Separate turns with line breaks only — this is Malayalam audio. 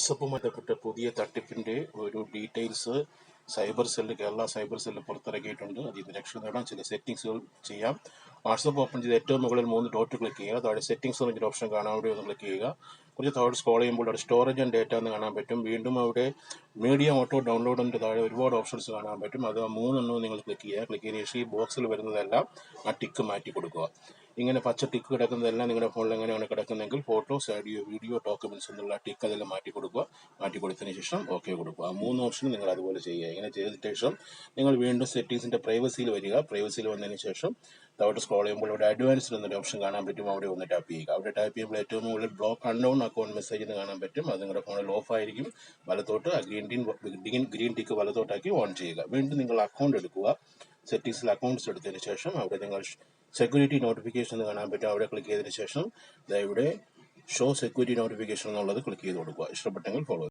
വാട്സപ്പുമായി ബന്ധപ്പെട്ട പുതിയ തട്ടിപ്പിന്റെ ഒരു details cyber cell Kerala cyber cell പുറത്തിറക്കിയിട്ടുണ്ട്. അതിൽ നിന്ന് രക്ഷ നേടാം ചില സെറ്റിംഗ്സുകൾ ചെയ്യാം. വാട്സപ്പ് ഓപ്പൺ ചെയ്ത് ഏറ്റവും മുകളിൽ മൂന്ന് ഡോട്ട് ക്ലിക്ക് ചെയ്യുക. താഴെ സെറ്റിംഗ്സ് എന്നൊരു ഓപ്ഷൻ കാണാൻ വേണ്ടി ഒന്ന് ക്ലിക്ക് ചെയ്യുക. കുറച്ച് താഴെ സ്ക്രോൾ ചെയ്യുമ്പോൾ അവിടെ സ്റ്റോറേജ് ആൻഡ് ഡേറ്റ എന്ന് കാണാൻ പറ്റും. വീണ്ടും അവിടെ മീഡിയ ഓട്ടോ ഡൗൺലോഡിന്റെ താഴെ ഒരുപാട് ഓപ്ഷൻസ് കാണാൻ പറ്റും. അത് ആ മൂന്നെണ്ണവും നിങ്ങൾ ക്ലിക്ക് ചെയ്യുക. ക്ലിക്ക് ചെയ്തതിന് ശേഷം ഈ ബോക്സിൽ വരുന്നതെല്ലാം ആ ടിക്ക് മാറ്റി കൊടുക്കുക. ഇങ്ങനെ പച്ച ടിക്ക് കിടക്കുന്നതെല്ലാം നിങ്ങളുടെ ഫോണിൽ എങ്ങനെയാണ് കിടക്കുന്നതെങ്കിൽ ഫോട്ടോസ് ഓഡിയോ വീഡിയോ ഡോക്യുമെന്റ്സ് എന്നുള്ള ടിക്ക് അതെല്ലാം മാറ്റി കൊടുക്കുക. മാറ്റി കൊടുത്തതിന് ശേഷം ഓക്കെ കൊടുക്കുക. ആ മൂന്ന് ഓപ്ഷനും നിങ്ങൾ അതുപോലെ ചെയ്യുക. ഇങ്ങനെ ചെയ്തിട്ട് ശേഷം നിങ്ങൾ വീണ്ടും സെറ്റിംഗ്സിന്റെ പ്രൈവസിയിൽ വരിക. പ്രൈവസിയിൽ വന്നതിന് ശേഷം താഴോട്ട് സ്ക്രോൾ ചെയ്യുമ്പോൾ ഇവിടെ അഡ്വാൻസ്ഡ് എന്നൊരു ഓപ്ഷൻ കാണാൻ പറ്റും. അവിടെ ഒന്ന് ടാപ്പ് ചെയ്യുക. അവിടെ ടാപ്പ് ചെയ്യുമ്പോൾ ഏറ്റവും മുകളിൽ ബ്ലോക്ക് അൺഡൗൺ അക്കൗണ്ട് മെസ്സേജ് എന്ന് കാണാൻ പറ്റും. അത് നിങ്ങളുടെ ഫോണിൽ ഓഫ് ആയിരിക്കും. വലത്തോട്ട് ആ ഗ്രീൻ ടീൻ ഗ്രീൻ ടിക്ക് വലത്തോട്ടാക്കി ഓൺ ചെയ്യുക. വീണ്ടും നിങ്ങൾ അക്കൗണ്ട് എടുക്കുക. സെറ്റിംഗ്സിൽ അക്കൗണ്ട്സ് എടുത്തതിന് ശേഷം അവിടെ നിങ്ങൾ സെക്യൂരിറ്റി നോട്ടിഫിക്കേഷൻ എന്ന് കാണാൻ പറ്റും. അവിടെ ക്ലിക്ക് ചെയ്തതിന് ശേഷം ഇവിടെ ഷോ സെക്യൂരിറ്റി നോട്ടിഫിക്കേഷൻ എന്നുള്ളത് ക്ലിക്ക് ചെയ്ത് കൊടുക്കുക. ഇഷ്ടപ്പെട്ടെങ്കിൽ ഫോളോ